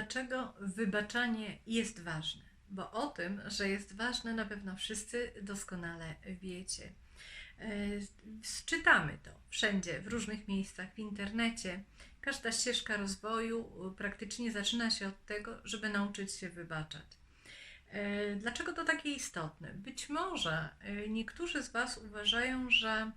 Dlaczego wybaczanie jest ważne? Bo o tym, że jest ważne, na pewno wszyscy doskonale wiecie. E, czytamy to wszędzie, w różnych miejscach, w internecie. Każda ścieżka rozwoju praktycznie zaczyna się od tego, żeby nauczyć się wybaczać. E, dlaczego to takie istotne? Być może e, niektórzy z Was uważają, że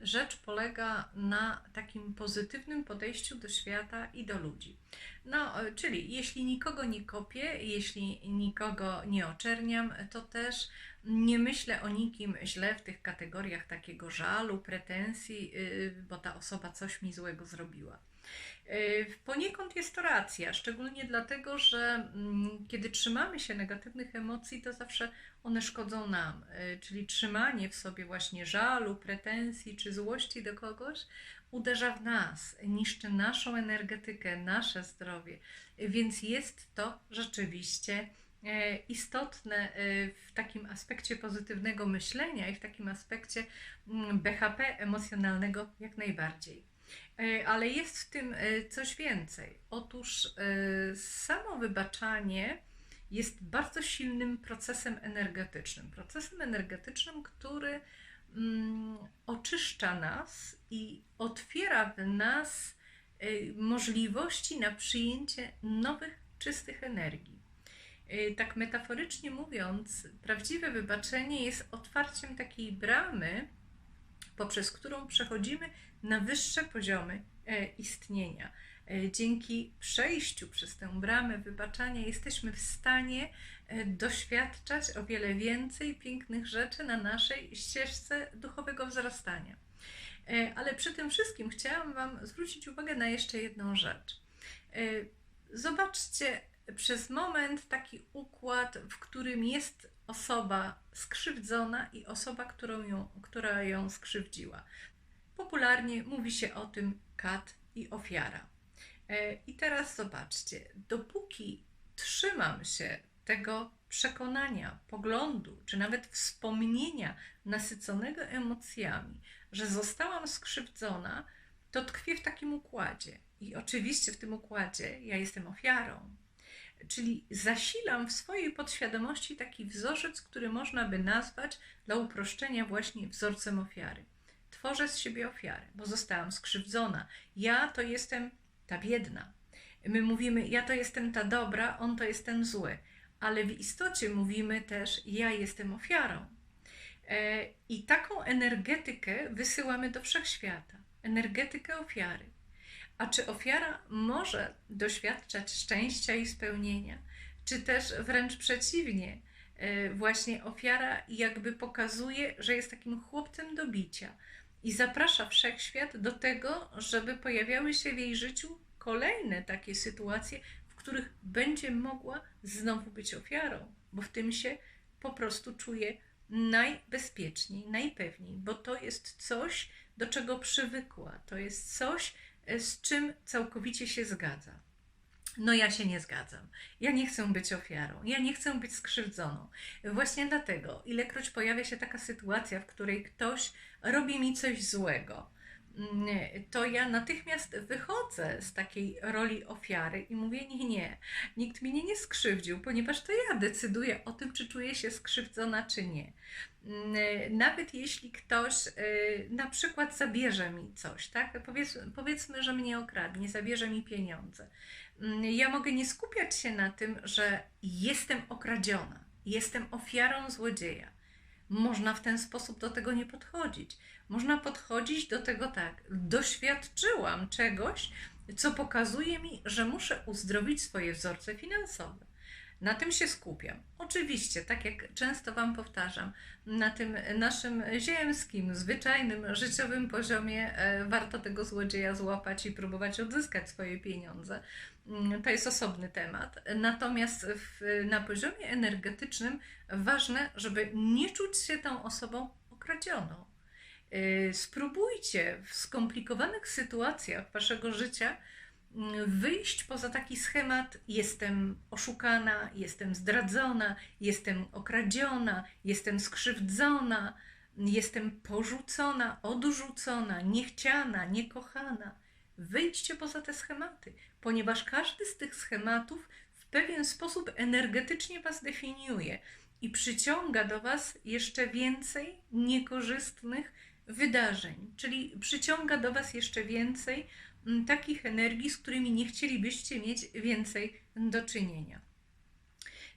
rzecz polega na takim pozytywnym podejściu do świata i do ludzi. No, e, czyli jeśli nikogo nie kopię, jeśli nikogo nie oczerniam, to też nie myślę o nikim źle w tych kategoriach takiego żalu, pretensji, y, bo ta osoba coś mi złego zrobiła. Y, poniekąd jest to racja, szczególnie dlatego, że mm, kiedy trzymamy się negatywnych emocji, to zawsze one szkodzą nam. Y, czyli trzymanie w sobie właśnie żalu, pretensji czy złości do kogoś uderza w nas, niszczy naszą energetykę, nasze zdrowie. Więc jest to rzeczywiście istotne w takim aspekcie pozytywnego myślenia i w takim aspekcie mm, BHP emocjonalnego jak najbardziej. E, ale jest w tym e, coś więcej. Otóż e, samo wybaczanie jest bardzo silnym procesem energetycznym. Procesem energetycznym, który mm, oczyszcza nas i otwiera w nas możliwości na przyjęcie nowych, czystych energii. Tak metaforycznie mówiąc, prawdziwe wybaczenie jest otwarciem takiej bramy, poprzez którą przechodzimy na wyższe poziomy e, istnienia. E, dzięki przejściu przez tę bramę wybaczania jesteśmy w stanie e, doświadczać o wiele więcej pięknych rzeczy na naszej ścieżce duchowego wzrastania. Ale przy tym wszystkim chciałam Wam zwrócić uwagę na jeszcze jedną rzecz. Zobaczcie przez moment taki układ, w którym jest osoba skrzywdzona i osoba, którą ją, która ją skrzywdziła. Popularnie mówi się o tym kat i ofiara. E, I teraz zobaczcie, dopóki trzymam się tego przekonania, poglądu, czy nawet wspomnienia nasyconego emocjami, że zostałam skrzywdzona, to tkwię w takim układzie. I oczywiście w tym układzie ja jestem ofiarą. Czyli zasilam w swojej podświadomości taki wzorzec, który można by nazwać dla uproszczenia właśnie wzorcem ofiary tworzę z siebie ofiarę, bo zostałam skrzywdzona. Ja to jestem ta biedna. My mówimy, ja to jestem ta dobra, on to jest ten zły, ale w istocie mówimy też, ja jestem ofiarą. E, I taką energetykę wysyłamy do wszechświata energetykę ofiary. A czy ofiara może doświadczać szczęścia i spełnienia, czy też wręcz przeciwnie, e, właśnie ofiara jakby pokazuje, że jest takim chłopcem do bicia, i zaprasza wszechświat do tego, żeby pojawiały się w jej życiu kolejne takie sytuacje, w których będzie mogła znowu być ofiarą, bo w tym się po prostu czuje najbezpieczniej, najpewniej, bo to jest coś, do czego przywykła, to jest coś, z czym całkowicie się zgadza. No ja się nie zgadzam. Ja nie chcę być ofiarą. Ja nie chcę być skrzywdzoną. Właśnie dlatego, ilekroć pojawia się taka sytuacja, w której ktoś robi mi coś złego, to ja natychmiast wychodzę z takiej roli ofiary i mówię: Nie, nie, nikt mnie nie skrzywdził, ponieważ to ja decyduję o tym, czy czuję się skrzywdzona, czy nie. Nawet jeśli ktoś y, na przykład zabierze mi coś, tak? Powiedz, powiedzmy, że mnie okradnie, zabierze mi pieniądze. Ja mogę nie skupiać się na tym, że jestem okradziona, jestem ofiarą złodzieja. Można w ten sposób do tego nie podchodzić. Można podchodzić do tego tak. Doświadczyłam czegoś, co pokazuje mi, że muszę uzdrowić swoje wzorce finansowe. Na tym się skupiam. Oczywiście, tak jak często Wam powtarzam, na tym naszym ziemskim, zwyczajnym, życiowym poziomie e, warto tego złodzieja złapać i próbować odzyskać swoje pieniądze. Mm, to jest osobny temat. Natomiast w, na poziomie energetycznym ważne, żeby nie czuć się tą osobą okradzioną. E, spróbujcie w skomplikowanych sytuacjach Waszego życia wyjść poza taki schemat: jestem oszukana, jestem zdradzona, jestem okradziona, jestem skrzywdzona, jestem porzucona, odrzucona, niechciana, niekochana. Wyjdźcie poza te schematy, ponieważ każdy z tych schematów w pewien sposób energetycznie Was definiuje i przyciąga do Was jeszcze więcej niekorzystnych wydarzeń, czyli przyciąga do Was jeszcze więcej takich energii, z którymi nie chcielibyście mieć więcej do czynienia.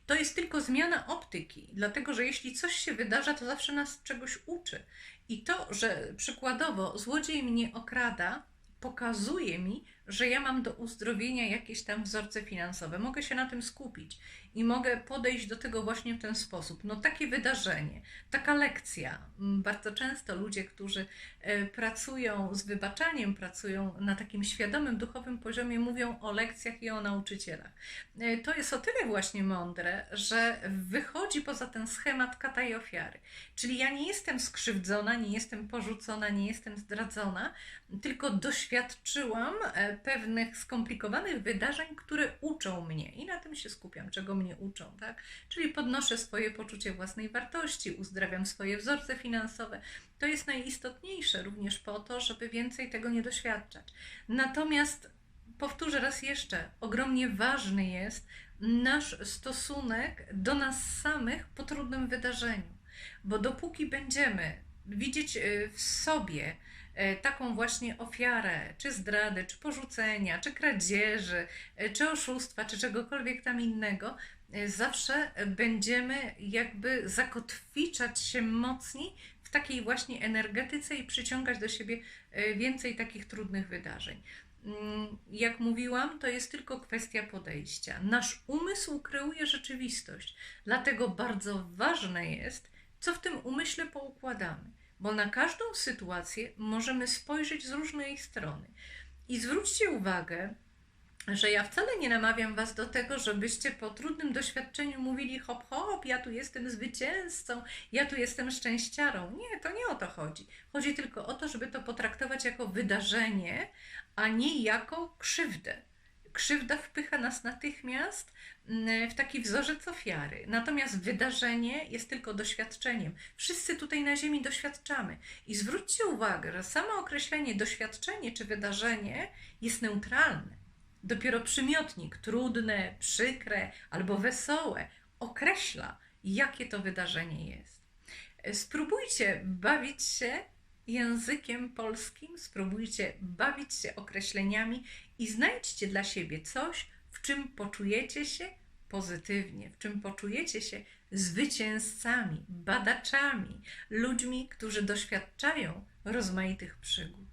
To jest tylko zmiana optyki, dlatego że jeśli coś się wydarza, to zawsze nas czegoś uczy. I to, że przykładowo złodziej mnie okrada, pokazuje mi, że ja mam do uzdrowienia jakieś tam wzorce finansowe. Mogę się na tym skupić i mogę podejść do tego właśnie w ten sposób. No takie wydarzenie, taka lekcja. Mm, Bardzo często ludzie, którzy e, pracują z wybaczaniem, pracują na takim świadomym, duchowym poziomie, mówią o lekcjach i o nauczycielach. E, To jest o tyle właśnie mądre, że wychodzi poza ten schemat kata i ofiary. Czyli ja nie jestem skrzywdzona, nie jestem porzucona, nie jestem zdradzona, tylko doświadczyłam e, pewnych skomplikowanych wydarzeń, które uczą mnie i na tym się skupiam, czego mnie uczą, tak? Czyli podnoszę swoje poczucie własnej wartości, uzdrawiam swoje wzorce finansowe. To jest najistotniejsze również po to, żeby więcej tego nie doświadczać. Natomiast powtórzę raz jeszcze, ogromnie ważny jest nasz stosunek do nas samych po trudnym wydarzeniu, bo dopóki będziemy widzieć y, w sobie e, taką właśnie ofiarę, czy zdrady, czy porzucenia, czy kradzieży, e, czy oszustwa, czy czegokolwiek tam innego, e, zawsze będziemy jakby zakotwiczać się mocniej w takiej właśnie energetyce i przyciągać do siebie e, więcej takich trudnych wydarzeń. Mm, Jak mówiłam, to jest tylko kwestia podejścia. Nasz umysł kreuje rzeczywistość, dlatego bardzo ważne jest, co w tym umyśle poukładamy, bo na każdą sytuację możemy spojrzeć z różnej strony. I zwróćcie uwagę, że ja wcale nie namawiam Was do tego, żebyście po trudnym doświadczeniu mówili hop, hop, ja tu jestem zwycięzcą, ja tu jestem szczęściarą. Nie, to nie o to chodzi. Chodzi tylko o to, żeby to potraktować jako wydarzenie, a nie jako krzywdę. Krzywda wpycha nas natychmiast mm, w taki wzorzec ofiary. Natomiast wydarzenie jest tylko doświadczeniem. Wszyscy tutaj na Ziemi doświadczamy. I zwróćcie uwagę, że samo określenie doświadczenie czy wydarzenie jest neutralne. Dopiero przymiotnik trudne, przykre albo wesołe określa, jakie to wydarzenie jest. Spróbujcie bawić się językiem polskim, spróbujcie bawić się określeniami i znajdźcie dla siebie coś, w czym poczujecie się pozytywnie, w czym poczujecie się zwycięzcami, badaczami, ludźmi, którzy doświadczają rozmaitych przygód.